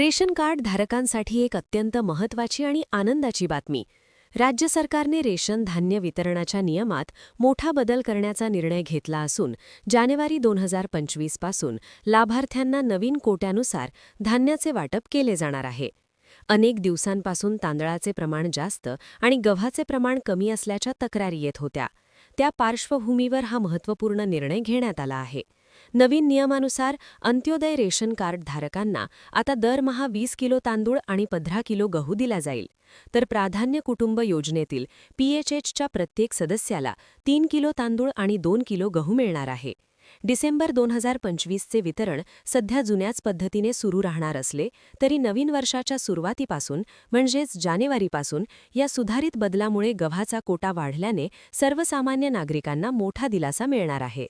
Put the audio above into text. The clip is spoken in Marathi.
रेशन कार्ड धारकांसाठी एक अत्यंत महत्त्वाची आणि आनंदाची बातमी. राज्य सरकारने रेशन धान्य वितरणाच्या नियमात मोठा बदल करण्याचा निर्णय घेतला असून जानेवारी दोन हजार पंचवीसपासून लाभार्थ्यांना नवीन कोट्यानुसार धान्याचे वाटप केले जाणार आहे. अनेक दिवसांपासून तांदळाचे प्रमाण जास्त आणि गव्हाचे प्रमाण कमी असल्याच्या तक्रारी येत होत्या. त्या पार्श्वभूमीवर हा महत्त्वपूर्ण निर्णय घेण्यात आला आहे. नवीन नियमानुसार अंत्योदय रेशन कार्ड धारकांना आता दरमहा वीस किलो तांदूळ आणि पंधरा किलो गहू दिला जाईल. तर प्राधान्य कुटुंब योजनेतील पीएचएचच्या प्रत्येक सदस्याला तीन किलो तांदूळ आणि दोन किलो गहू मिळणार आहे. डिसेंबर दोन हजार पंचवीसचे वितरण सध्या जुन्याच पद्धतीने सुरू राहणार असले तरी नवीन वर्षाच्या सुरुवातीपासून म्हणजेच जानेवारीपासून या सुधारित बदलामुळे गव्हाचा कोटा वाढल्याने सर्वसामान्य नागरिकांना मोठा दिलासा मिळणार आहे.